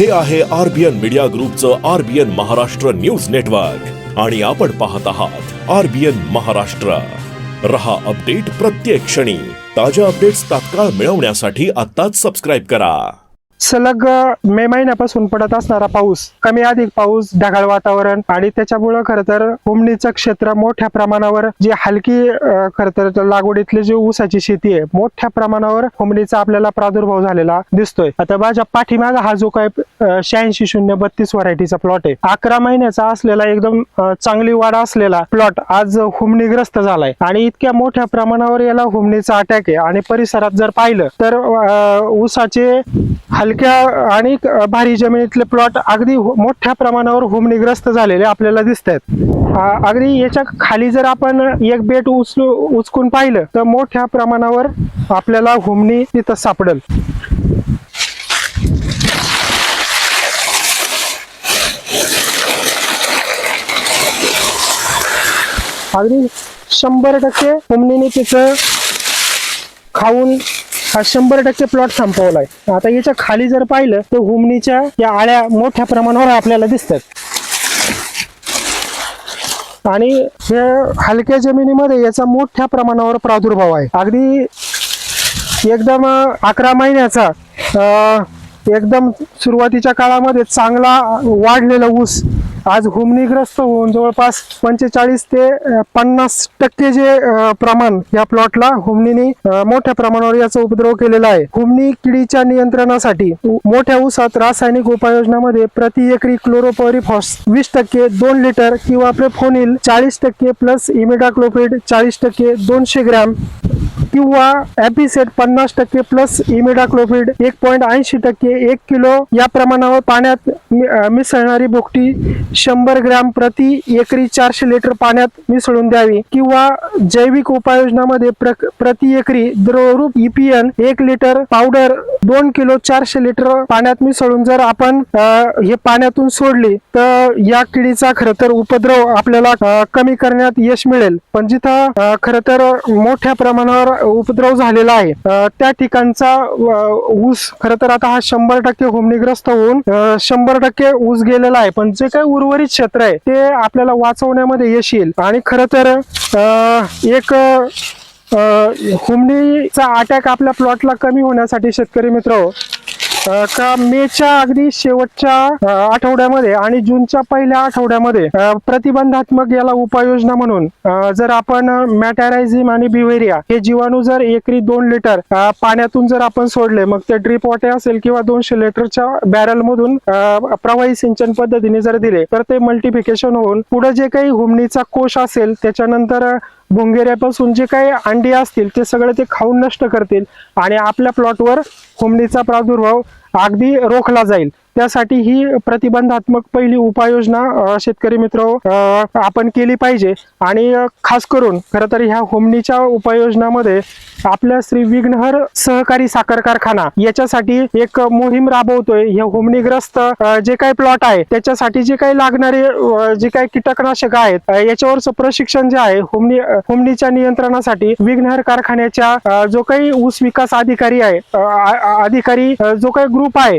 हे आहे RBN media ग्रुपचं आरबीएन महाराष्ट्र न्यूज नेटवर्क. आणि आपण पाहत आहात आरबीएन महाराष्ट्र. रहा अपडेट प्रत्येक क्षणी. ताज्या अपडेट्स तात्काळ मिळवण्यासाठी आत्ताच सबस्क्राईब करा. सलग मे महिन्यापासून पडत असणारा पाऊस कमी अधिक पाऊस ढगाळ वातावरण आणि त्याच्यामुळं खरं तर हुमणीचं क्षेत्र मोठ्या प्रमाणावर जी हलकी खर तर लागवडीतली जी ऊसाची शेती आहे मोठ्या प्रमाणावर हुमणीचा आपल्याला प्रादुर्भाव झालेला दिसतोय. आता माझ्या पाठीमागा हा जो काय शहाऐंशी शून्य बत्तीस व्हरायटीचा प्लॉट आहे. अकरा महिन्याचा असलेला एकदम चांगली वाढ असलेला प्लॉट आज हुमणीग्रस्त झालाय. आणि इतक्या मोठ्या प्रमाणावर याला हुमणीचा अटॅक आहे. आणि परिसरात जर पाहिलं तर ऊसाचे हल हलक्या आणि भारी जमिनीतले प्लॉट अगदी हो- मोठ्या प्रमाणावर हुमणीग्रस्त झालेले आपल्याला दिसत आहेत अगदी याच्या खाली जर आपण एक बेट उचलू उचकून पाहिलं तर मोठ्या प्रमाणावर आपल्याला हुमणी तिथं सापडेल. अगदी शंभर टक्के हुमणीने तिथं खाऊन हा शंभर टक्के प्लॉट संपवलाय. आता याच्या खाली जर पाहिलं तर हुमणीच्या या आळ्या मोठ्या प्रमाणावर आपल्याला दिसतात. आणि हे हलक्या जमिनीमध्ये याचा मोठ्या प्रमाणावर प्रादुर्भाव आहे. अगदी एकदम अकरा महिन्याचा अं, एकदम सुरुवातीच्या काळामध्ये चांगला वाढलेला ऊस आज हुमणीग्रस्त होऊन जवळपास पंचेचाळीस ते पन्नास टक्के जे प्रमाण या प्लॉटला हुमणीने मोठ्या प्रमाणावर याचा उपद्रव केलेला आहे. हुमणी किडीच्या नियंत्रणासाठी मोठ्या ऊसात रासायनिक उपाययोजनामध्ये प्रति एकरी क्लोरोपॉरिफॉस वीस टक्के दोन लिटर किंवा प्रेफोनिल चाळीस टक्के प्लस इमिडाक्लोप्रिड चाळीस टक्के दोनशे ग्रॅम किंवा ऍपिसेट पन्नास टक्के प्लस इमिडाक्लोप्रिड एक पॉईंट ऐंशी टक्के एक किलो या प्रमाणावर पाण्यात मिसळणारी भुकटी शंभर ग्रॅम प्रति एकरी चारशे लिटर पाण्यात मिसळून द्यावी. किंवा जैविक उपाययोजनामध्ये प्रति एकरी द्रवरूप इपीएन एक लिटर पावडर दोन किलो चारशे लिटर पाण्यात मिसळून जर आपण हे पाण्यातून सोडली तर या किडीचा खर तर उपद्रव आपल्याला कमी करण्यात यश मिळेल. पण जिथं खर तर मोठ्या प्रमाणावर उपद्रव झालेला आहे त्या ठिकाणचा ऊस खरं तर आता हा शंभर टक्के होमनीग्रस्त होऊन शंभर टक्के ऊस गेलेला आहे. पण जे काही उर्वरित क्षेत्र आहे ते आपल्याला वाचवण्यामध्ये यश येईल. आणि खर तर एक हुमणीचा अटॅक आपल्या प्लॉटला कमी होण्यासाठी शेतकरी मित्र का मेच्या अगदी शेवटच्या आठवड्यामध्ये आणि जूनच्या पहिल्या आठवड्यामध्ये प्रतिबंधात्मक याला उपाययोजना म्हणून जर आपण मॅटॅरायझिम आणि बिव्हेरिया हे जीवाणू जर एकरी दोन लिटर पाण्यातून जर आपण सोडले मग ते ड्रीप वॉटर असेल किंवा दोनशे लिटरच्या बॅरल मधून प्रवाही सिंचन पद्धतीने जर दिले तर ते मल्टिफिकेशन होऊन पुढे जे काही हुमणीचा कोश असेल त्याच्यानंतर भुंगेऱ्यापासून जे काही अंडी असतील ते सगळे ते खाऊन नष्ट करतील आणि आपल्या प्लॉटवर होमणीचा प्रादुर्भाव अगदी रोखला जाईल. त्यासाठी ही प्रतिबंधात्मक पहिली उपाययोजना शेतकरी मित्र आपण केली पाहिजे. आणि खास करून खरं तर ह्या होमणीच्या उपाययोजनामध्ये आपल्या श्री विघ्नहर सहकारी साखर कारखाना. याच्यासाठी एक मोहीम राबवतोय. हे हुमणीग्रस्त जे काही प्लॉट आहे त्याच्यासाठी जे काही लागणारे जे काही कीटकनाशक आहेत याच्यावरचं प्रशिक्षण जे आहे हुमणी अं, नियंत्रणासाठी विघ्नहर कारखान्याच्या जो काही ऊस विकास अधिकारी आहे अधिकारी जो काही ग्रुप आहे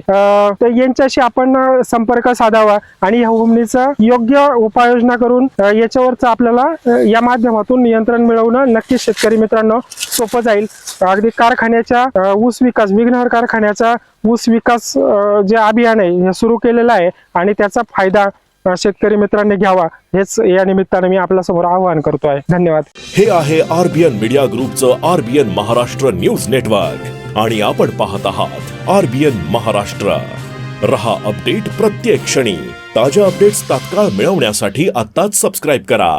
यांच्याशी आपण संपर्क साधावा आणि ह्या हुमणीचं योग्य उपाययोजना करून अं, याच्यावरचं आपल्याला या माध्यमातून नियंत्रण मिळवणं नक्कीच शेतकरी मित्रांनो सोपं जाईल. अगदी कारखान्याच्या ऊस विकास विघ्नहर कारखान्याचा ऊस विकास जे अभियान आहे हे सुरू केलेलं आहे आणि त्याचा फायदा शेतकरी मित्रांनी घ्यावा हेच या निमित्ताने मी आपल्यासमोर आवाहन करतोय धन्यवाद. हे आहे आरबीएन मीडिया ग्रुपचं आरबीएन महाराष्ट्र न्यूज नेटवर्क. आणि आपण पाहत आहात आरबीएन महाराष्ट्र. रहा अपडेट प्रत्येक क्षणी. ताज्या अपडेट्स तात्काळ मिळवण्यासाठी आत्ताच सबस्क्राईब करा.